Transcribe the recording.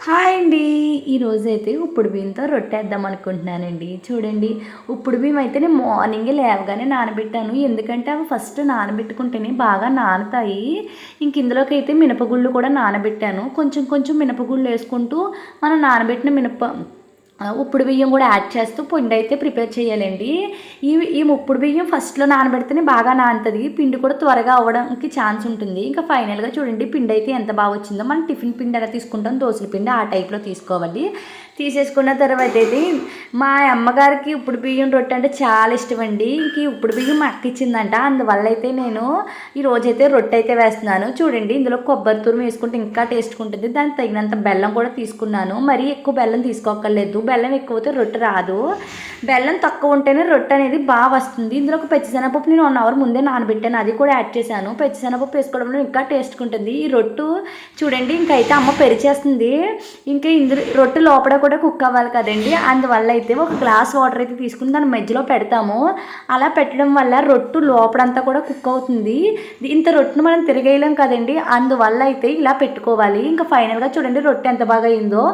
Hi అండి. ఈరోజైతే ఉప్పుడు బియ్యంతో రొట్టేద్దాం అనుకుంటున్నానండి. చూడండి ఉప్పుడు బియ్యం అయితే నేను మార్నింగే లేవగానే నానబెట్టాను. ఎందుకంటే అవి ఫస్ట్ నానబెట్టుకుంటేనే బాగా నానతాయి. ఇంక ఇందులోకి అయితే మినపగుళ్ళు కూడా నానబెట్టాను. కొంచెం కొంచెం మినపగుళ్ళు వేసుకుంటూ మనం నానబెట్టిన మినప ఉప్పుడు బియ్యం కూడా యాడ్ చేస్తూ పిండి అయితే ప్రిపేర్ చేయాలండి. ఈ ఈ ఉప్పుడు బియ్యం ఫస్ట్లో నానబెడితేనే బాగా నానుతుంది. పిండి కూడా త్వరగా అవ్వడానికి ఛాన్స్ ఉంటుంది. ఇంకా ఫైనల్గా చూడండి పిండి అయితే ఎంత బాగా వచ్చిందో. మనం టిఫిన్ పిండి ఎలా తీసుకుంటాం దోశల పిండి ఆ టైప్లో తీసుకోవాలి. తీసేసుకున్న తర్వాత అయితే మా అమ్మగారికి ఉప్పుడు బియ్యం రొట్టె అంటే చాలా ఇష్టం అండి ఇంక ఈ ఉప్పుడు బియ్యం మా అక్క ఇచ్చిందంట అందువల్ల అయితే నేను ఈ రోజైతే రొట్టె అయితే వేస్తున్నాను. చూడండి ఇందులో కొబ్బరి తురుము వేసుకుంటే ఇంకా టేస్ట్ ఉంటుంది. దానికి తగినంత బెల్లం కూడా తీసుకున్నాను. మరీ ఎక్కువ బెల్లం తీసుకోక్కర్లేదు. బెల్లం ఎక్కువైతే రొట్టె రాదు. బెల్లం తక్కువ ఉంటేనే రొట్టె అనేది బాగా వస్తుంది. ఇందులో ఒక పచ్చిశనగపప్పు నేను వన్ అవర్ ముందే నానబెట్టాను. అది కూడా యాడ్ చేశాను. పచ్చిశనగపప్పు వేసుకోవడంలో ఇంకా టేస్ట్ ఉంటుంది. ఈ రొట్టు చూడండి ఇంకైతే అమ్మ పెరిచేస్తుంది. ఇంకా ఇందులో రొట్టె లోపల కూడా కూడా కుక్ అవ్వాలి కదండి. అందువల్ల అయితే ఒక గ్లాస్ వాటర్ అయితే తీసుకుని దాని మధ్యలో పెడతాము. అలా పెట్టడం వల్ల రొట్టు లోపలంతా కూడా కుక్ అవుతుంది. ఇంత రొట్టును మనం తిరగేయలేం కదండి. అందువల్ల అయితే ఇలా పెట్టుకోవాలి. ఇంకా ఫైనల్గా చూడండి రొట్టె ఎంత బాగా అయిందో.